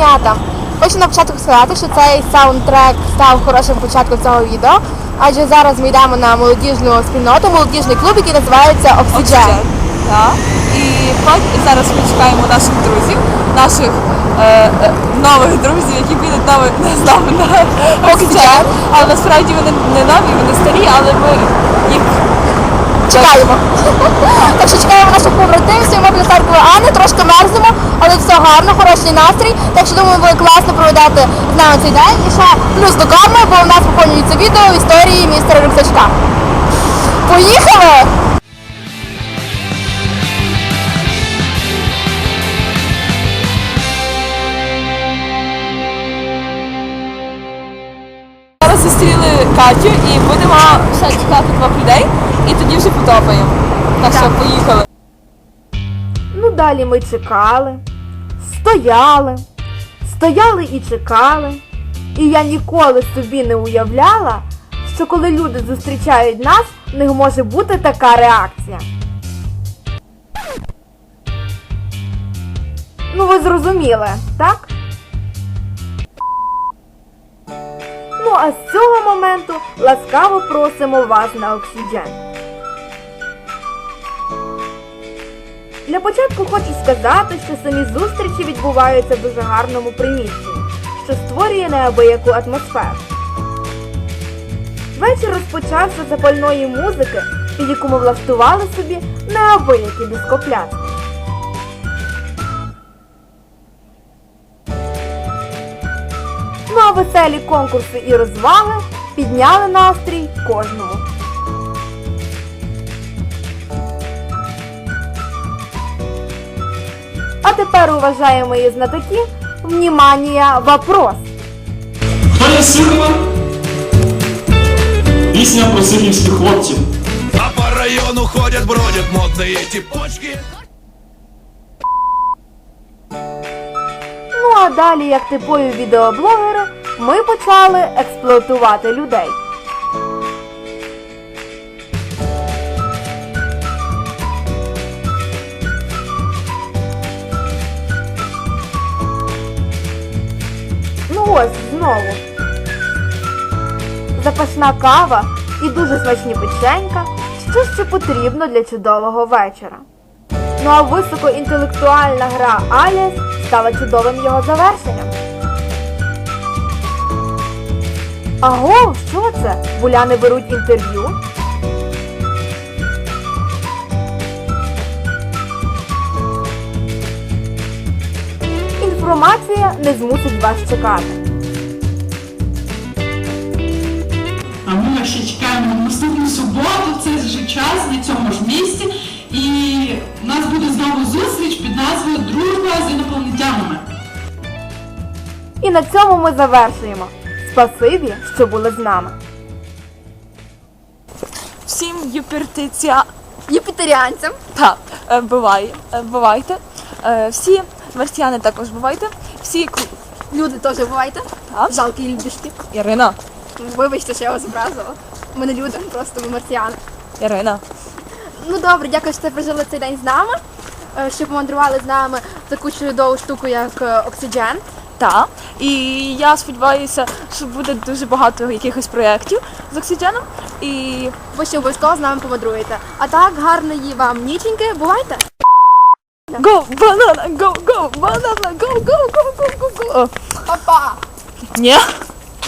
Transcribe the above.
Оченята. Хочу на початку сказати, що цей саундтрек став хорошим початком цього відео, адже зараз ми йдемо на молодіжну спільноту, молодіжний клуб, який називається. Так. І зараз ми чекаємо наших друзів, наших е, е, нових друзів, які підуть нови, з нами на Oxygen. Але насправді вони не нові, вони старі, але ми їх Чекаємо. так що чекаємо наших побратимів, ми біля церкви Анни, трошки мерзнемо, але все гарно, хороший настрій. Так що думаю, буде класно проведати з нами цей день. І ще плюс до карми, бо у нас поповнюється відео в історії містера Рюкзачка. Поїхали! зараз зустріли Катю і будемо ще чекати двох людей, і тоді вже потопаємо. Так що поїхали. Ну, далі ми чекали, стояли, стояли і чекали. І я ніколи собі не уявляла, що коли люди зустрічають нас, в них може бути така реакція. Ну, ви зрозуміли, так? Ну, а з цього моменту ласкаво просимо вас на оксиген. Для початку хочу сказати, що самі зустрічі відбуваються в дуже гарному приміщенні, що створює неабияку атмосферу. Вечір розпочався запальної музики, під яку ми влаштували собі неабиякий дископляс. Ну веселі конкурси і розваги підняли настрій кожному. А тепер, уважаемые знатоки, внимание, вопрос. Хто є Сихова? Пісня про сихівських хлопців. А по району ходят, бродят модные типочки. Ну а далі, як типові відеоблогери, ми почали експлуатувати людей. Ось знову. Запашна кава і дуже смачні печенька. Що ще потрібно для чудового вечора? Ну а високоінтелектуальна гра Аліс стала чудовим його завершенням. Аго, що це? Буляни беруть інтерв'ю? Інформація не змусить вас чекати. Ще чекаємо на наступну суботу, в цей же час, на цьому ж місці. І у нас буде знову зустріч під назвою Дружба з інопланетянами. І на цьому ми завершуємо. Спасибі, що були з нами. Всім юпертиця... Юпітеріанцям. Так, е, буває, е, бувайте. Е, Всі марсіяни також бувайте. Всі Люди теж бувайте. Так. Жалкі людишки. Ірина. Вибачте, що я вас образила. Ми не люди, просто ми марсіани. Ірина. Ну добре, дякую, що ви прожили цей день з нами, е, що помандрували з нами таку чудову штуку, як е, Oxygen. Так. І я сподіваюся, що буде дуже багато якихось проєктів з оксигеном. І Ви ще обов'язково з нами помандруєте. А так, гарної вам ніченьки, бувайте! Go, banana, go, go, banana, go, go, go, go, go, go. Па-па! Ні.